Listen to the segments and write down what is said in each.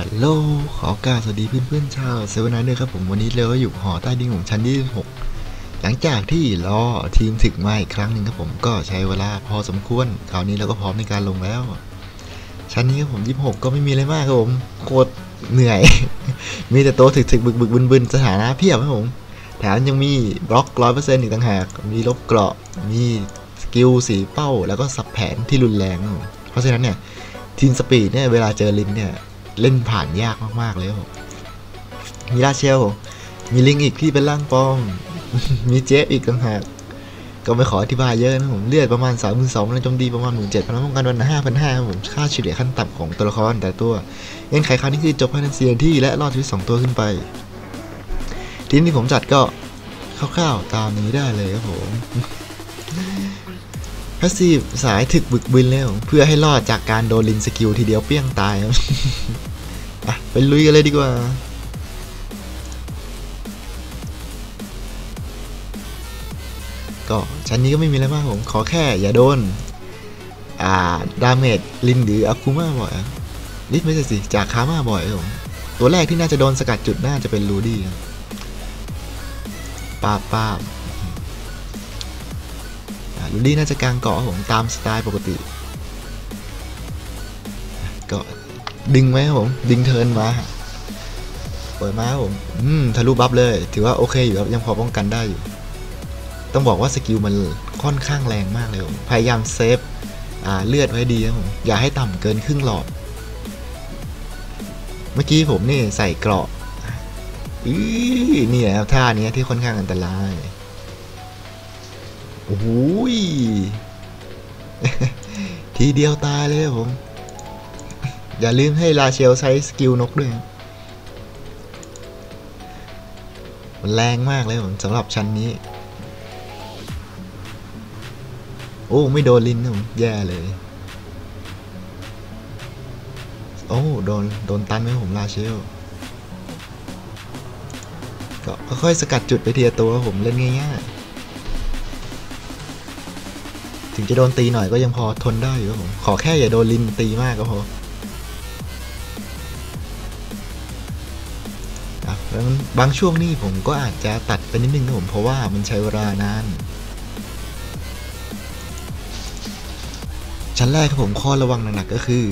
ฮัลโหล ขอการสวัสดีเพื่อนๆชาวเซเว่นไนท์ด้วยครับผมวันนี้เราก็อยู่หอใต้ดินของชั้นที่6หลังจากที่รอทีมถึงมาอีกครั้งหนึ่งครับผมก็ใช้เวลาพอสมควร คราวนี้เราก็พร้อมในการลงแล้ว ชั้นนี้ครับผม 26 ก็ไม่มีอะไรมากครับผม โคตรเหนื่อย มีแต่โต๊ะถึกๆบึกๆบึนๆสถานะเพียบครับผม แถมยังมีบล็อกร้อยเปอร์เซ็นต์อีกต่างหาก มีลบเกราะ มีสกิลสีเป้า แล้วก็สับแผนที่รุนแรง เพราะฉะนั้นเนี่ยทีมสปีดเนี่ยเวลาเจอลินเนี่ย เล่นผ่านยากมากๆเลยครับผมมีลาเชล มีลิงอีกที่เป็นร่างปลอมมีเจฟอีกต่างหากก็ไม่ขออธิบายเยอะนะผมเลือดประมาณ 3 2 0 0 0แล้วโจมตีประมาณ 1 7 0 0 0ป้องกันวันห้าพันห้าครับผมค่าเฉลี่ยขั้นต่ำของตัวละครแต่ตัวเงื่อนไขคราวนี้คือจบภายในเซียนที่และรอดชีวิต2ตัวขึ้นไป ทีมที่ผมจัดก็คร่าวๆตามนี้ได้เลยครับผมาสซีฟสายถึกบึกบึนเลยผมเพื่อให้รอดจากการโดนลินสกิลทีเดียวเปี้ยงตายอะไปลุยกันเลยดีกว่าก็ชั้นนี้ก็ไม่มีอะไรมากผม ขอแค่อย่าโดน อ่า ดาเมจลินหรืออาคุมาบ่อยอะลิสไม่ใช่สิ จากคามาบ่อยผม ตัวแรกที่น่าจะโดนสกัดจุดน่าจะเป็นลูดี้ครับป้าบป้า บูดี้น่าจะกลางเกาะผมตามสไตล์ปกติก็ดึงไหมครับผมดึงเทินมาเปิดมาครับผมอืมทะลุบัฟเลย ถือว่าโอเคอยู่ครับยังพอป้องกันได้อยู่ ต้องบอกว่าสกิลมันค่อนข้างแรงมากเลยผมพยายามเซฟอ่าเลือดไว้ดีครับผมอย่าให้ต่ำเกินครึ่งหลอด เมื่อกี้ผมนี่ใส่เกราะอือนี่แหละครับท่านี้ที่ค่อนข้างอันตราย โอ้โหทีเดียวตายเลยผม อย่าลืมให้ลาเชลใช้สกิลนกด้วย มันแรงมากเลยผมสำหรับชั้นนี้ โอ้ ไม่โดนลินนะผมแย่เลย โอ้ โดน โดนตันไหมผมลาเชลก็ค่อยสกัดจุดไปเทีละตัวผมเล่นง่ายๆ ถึงจะโดนตีหน่อยก็ยังพอทนได้อยู่ครับผม ขอแค่อย่าโดนลินตีมากก็พอครับแล้วบางช่วงนี่ผมก็อาจจะตัดไปนิดนึงนะผมเพราะว่ามันใช้เวลานาน ชั้นแรกครับผมข้อระวังหนักๆก็คือ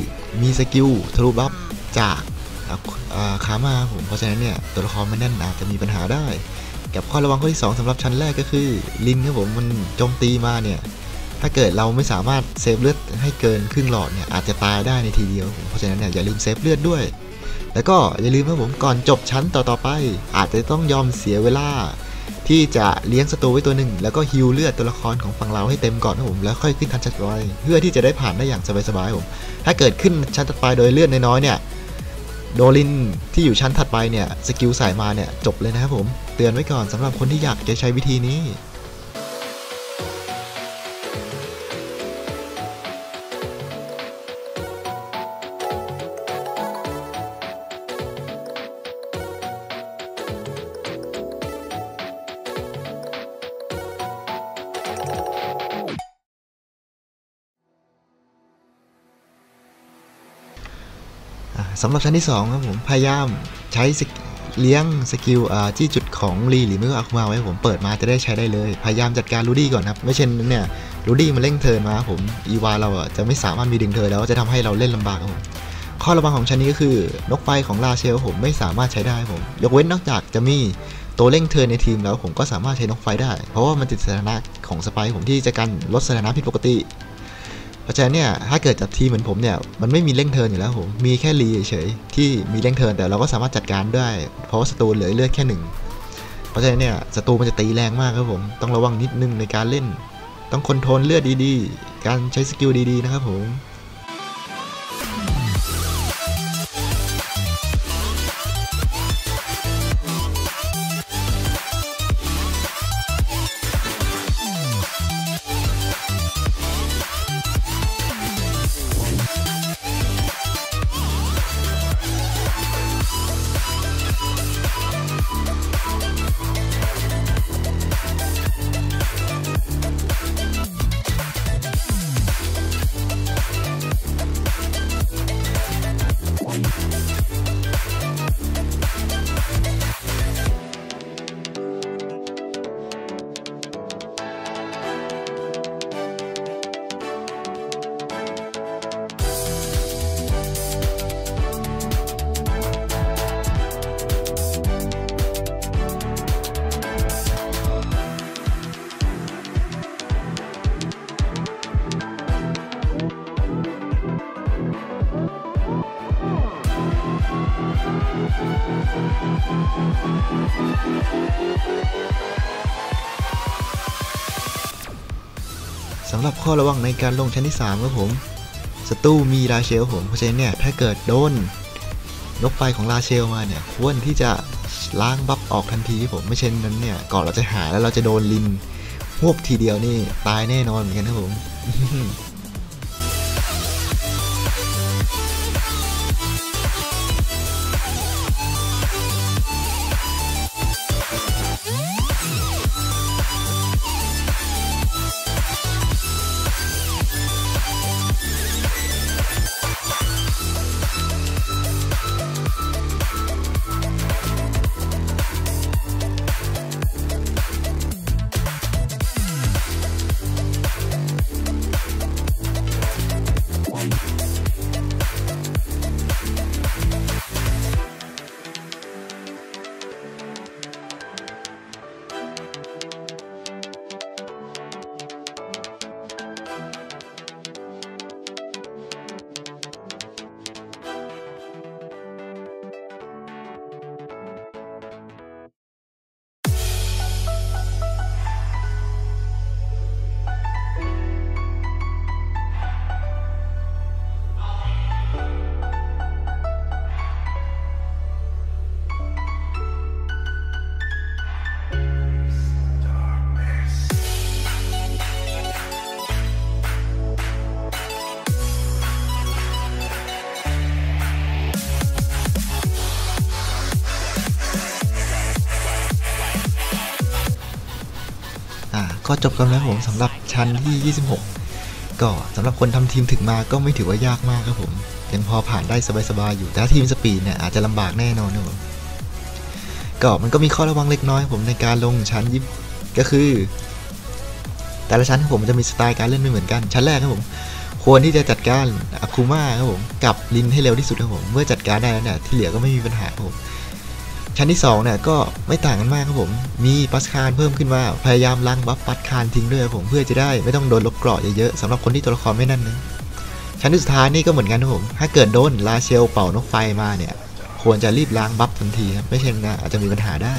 มีสกิลทะลุบัฟจากอ่าอ่าขามาผมเพราะฉะนั้นเนี่ยตัวละครไม่แน่นอาจจะมีปัญหาได้ กับข้อระวังข้อที่ 2สำหรับชั้นแรกก็คือ ลินครับผมมันโจมตีมาเนี่ย ถ้าเกิดเราไม่สามารถเซฟเลือดให้เกินครึ่งหลอดเนี่ยอาจจะตายได้ในทีเดียวผมเพราะฉะนั้นเนี่ยอย่าลืมเซฟเลือดด้วย แล้วก็อย่าลืมครับผมก่อนจบชั้นต่อๆไป อาจจะต้องยอมเสียเวลา ที่จะเลี้ยงศัตรูไว้ตัวหนึ่ง แล้วก็ฮิวเลือดตัวละครของฝั่งเราให้เต็มก่อนนะผมแล้วค่อยขึ้นชั้นถัดไปเพื่อที่จะได้ผ่านได้อย่างสบายๆผมถ้าเกิดขึ้นชั้นถัดไปโดยเลือดน้อยๆเนี่ยโดลินที่อยู่ชั้นถัดไปเนี่ยสกิลใส่มาเนี่ยจบเลยนะครับผม เตือนไว้ก่อนสำหรับคนที่อยากจะใช้วิธีนี้ สำหรับชั้นที่2ครับผมพยายามใช้เลี้ยงสกิลที่จุดของรีหรือไม่ก็อาคุมาไว้ผมเปิดมาจะได้ใช้ได้เลย พยายามจัดการรูดี้ก่อนครับ ไม่เช่นนั้นเนี่ยรูดี้มันเร่งเทิร์นมาผมอีวาเราจะไม่สามารถมีดึงเทินแล้วจะทำให้เราเล่นลำบากครับผมข้อระวังของชั้นนี้ก็คือนกไฟของลาเชลผมไม่สามารถใช้ได้ผม ยกเว้นนอกจากจะมีตัวเร่งเทิร์นในทีมแล้วผมก็สามารถใช้นกไฟได้ เพราะว่ามันติดสถานะของสไปผมที่จะกันลดสถานะผิดปกติ เพราะฉะนั้นเนี่ยถ้าเกิดจับทีเหมือนผมเนี่ยมันไม่มีเร่งเทินอยู่แล้วผมมีแค่รีเฉยที่มีเร่งเทินแต่เราก็สามารถจัดการได้เพราะว่าศัตรูเหลือเลือดแค่หนึ่งเพราะฉะนั้นเนี่ยศัตรูมันจะตีแรงมากครับผมต้องระวังนิดนึงในการเล่น ต้องคอนโทรลเลือดดีๆ การใช้สกิลดีๆนะครับผม สำหรับข้อระวังในการลงชั้นที่ 3 ครับผมศัตรูมีราเชลผมเพราะฉะนั้นเนี่ยถ้าเกิดโดนนกไฟของราเชลมาเนี่ยควรที่จะล้างบัฟออกทันทีผมไม่เช่นนั้นเนี่ยก่อนเราจะหายแล้วเราจะโดนลินหวบทีเดียวนี่ตายแน่นอนเหมือนกันครับผม ก็จบกันแล้วผมสำหรับชั้นที่ 26 ก็สำหรับคนทำทีมถึงมาก็ไม่ถือว่ายากมากครับผมยังพอผ่านได้สบายๆอยู่แต่ทีมสปีดเนี่ยอาจจะลำบากแน่นอนครับผมก็มันก็มีข้อระวังเล็กน้อยผมในการลงชั้นยิบก็คือ แต่ละชั้นผมจะมีสไตล์การเล่นไม่เหมือนกัน ชั้นแรกครับผมควรที่จะจัดการอาคูมาครับผมกับลินให้เร็วที่สุดครับผมเมื่อจัดการได้แล้วเนี่ยที่เหลือก็ไม่มีปัญหาครับผม ชั้นที่2เนี่ยก็ไม่ต่างกันมากครับผม มีปัสคารเพิ่มขึ้นมา พยายามล้างบัฟปัสคารทิ้งด้วยครับผมเพื่อจะได้ไม่ต้องโดนลบเกราะเยอะๆสำหรับคนที่ตัวละครไม่นั่นนะชั้นที่สุดท้ายนี่ก็เหมือนกันครับผม ถ้าเกิดโดนลาเชลเป่านกไฟมาเนี่ย ควรจะรีบล้างบัฟทันทีครับไม่เช่นนะอาจจะมีปัญหาได้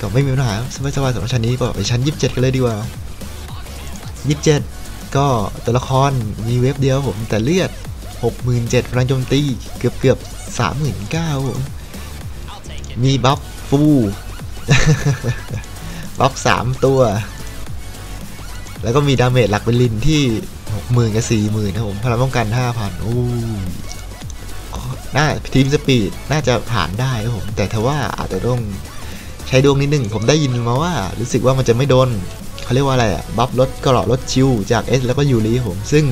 ก็ไม่มีปัญหาสบายๆสำหรับชั้นนี้ก็ไปชั้นยี่สิบเจ็ดกันเลยดีกว่ายี่สิบเจ็ดก็ตัวละครมีเว็บเดียวผมแต่เลือด หกหมื่นเจ็ดพลังโจมตี เกือบเกือบสามหมื่นเก้ามีบัฟฟูบัฟสามตัว แล้วก็มีดาเมจหลักเป็นลินที่หกหมื่นกับสี่หมื่นนะผมพลังป้องกันห้าพันโอ้น่าทีมสปีดน่าจะผ่านได้ครับผม แต่ถ้าว่าอาจจะต้องใช้ดวงนิดนึง ผมได้ยินมาว่า รู้สึกว่ามันจะไม่โดนเขาเรียกว่าอะไรอะบัฟลดกระหลอดลดชิวจาก S แล้วก็ยูริครับผม ซึ่ง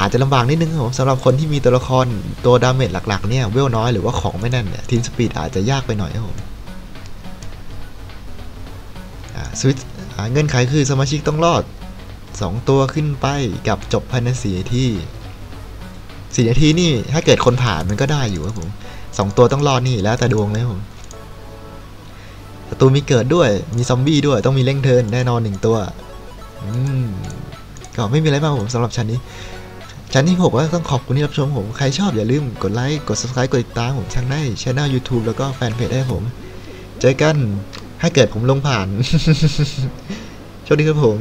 อาจจะลำบากนิดนึงครับผมสำหรับคนที่มีตัวละครตัวดาเมจหลักๆเนี่ยเวลน้อยหรือว่าของไม่แน่นเนี่ยทีมสปีดอาจจะยากไปหน่อยครับผมสวิตเงื่อนไขคือสมาชิกต้องรอด 2 ตัวขึ้นไปกับจบภายใน4นาที4นาทีนี่ถ้าเกิดคนผ่านมันก็ได้อยู่ครับผมสองตัวต้องรอดนี่แล้วแต่ดวงเลยครับผมศัตรูมีเกิดด้วยมีซอมบี้ด้วยต้องมีเร่งเทินแน่นอนหนึ่งตัว อืมก็ไม่มีอะไรมากครับผมสำหรับชั้นนี้ ชั้นที่ 6 ก็ต้องขอบคุณที่รับชมผม ใครชอบอย่าลืมกดไลค์ กด subscribe กดติดตามผมทางได้ช่อง YouTube แล้วก็แฟนเพจได้ผม เจอกันถ้าเกิดผมลงผ่าน โชคดีครับผม